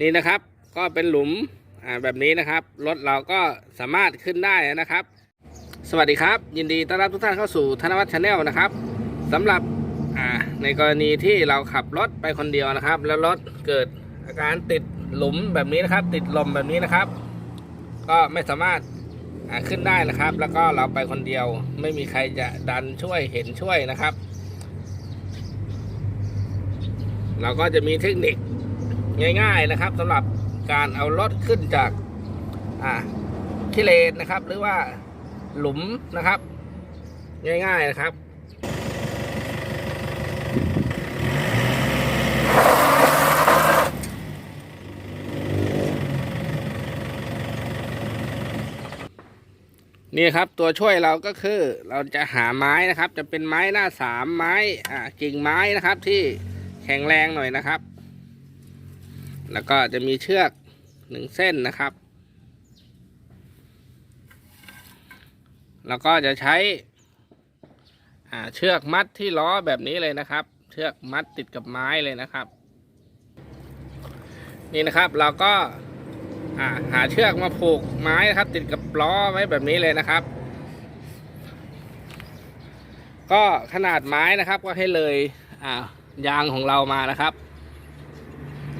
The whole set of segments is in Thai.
นี่นะครับก็เป็นหลุมแบบนี้นะครับ รถเราก็สามารถขึ้นได้นะครับ สวัสดีครับ ยินดีต้อนรับทุกท่านเข้าสู่ธนวัฒน์ชาแนลนะครับสำหรับในกรณีที่เราขับรถไปคนเดียวนะครับ แล้วรถเกิดอาการติดหลุมแบบนี้นะครับ ติดลมแบบนี้นะครับ ก็ไม่สามารถขึ้นได้นะครับ แล้วก็เราไปคนเดียวไม่มีใครจะดันช่วยเห็นช่วยนะครับ เราก็จะมีเทคนิค ง่ายๆนะครับสำหรับการเอารถขึ้นจากอ่าขี้เลนนะครับ หรือว่าหลุมนะครับ ง่ายๆนะครับนี่ครับตัวช่วยเราก็คือเราจะหาไม้นะครับ จะเป็นไม้หน้าสามไม้อ่ากิ่งไม้นะครับ ที่แข็งแรงหน่อยนะครับ แล้วก็จะมีเชือกหนึ่งเส้นนะครับ แล้วก็จะใช้เชือกมัดที่ล้อแบบนี้เลยนะครับ เชือกมัดติดกับไม้เลยนะครับ นี่นะครับเราก็าหาเชือกมาผูกไม้นะครับ ติดกับล้อไว้แบบนี้เลยนะครับ ก็ขนาดไม้นะครับก็ให้เลยยางของเรามานะครับ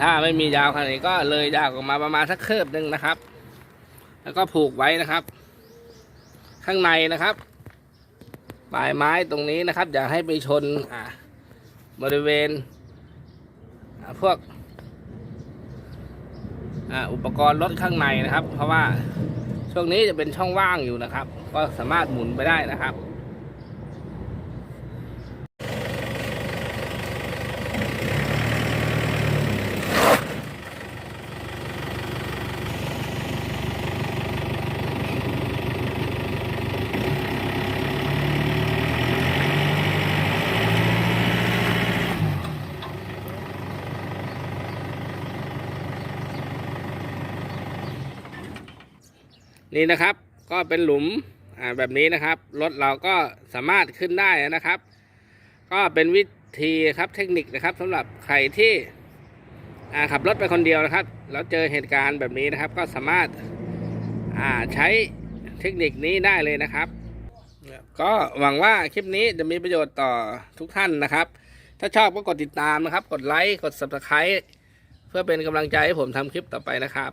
ถ้าไม่มียาวขนาดนี้ก็เลยยาวออกมาประมาณสักคืบหนึ่งนะครับ แล้วก็ผูกไว้นะครับ ข้างในนะครับปลายไม้ตรงนี้นะครับ อย่าให้ไปชนบริเวณพวกออุปกรณ์รถข้างในนะครับ เพราะว่าช่วงนี้จะเป็นช่องว่างอยู่นะครับ ก็สามารถหมุนไปได้นะครับ นี่นะครับก็เป็นหลุมอ่าแบบนี้นะครับรถเราก็สามารถขึ้นได้นะครับ ก็เป็นวิธีครับเทคนิคนะครับสำหรับใครที่อ่าขับรถไปคนเดียวนะครับ แล้วเจอเหตุการณ์แบบนี้นะครับ ก็สามารถอ่าใช้เทคนิคนี้ได้เลยนะครับ ก็หวังว่าคลิปนี้จะมีประโยชน์ต่อทุกท่านนะครับ ถ้าชอบก็กดติดตามนะครับ กดไลค์กด subscribe เพื่อเป็นกำลังใจให้ผมทำคลิปต่อไปนะครับ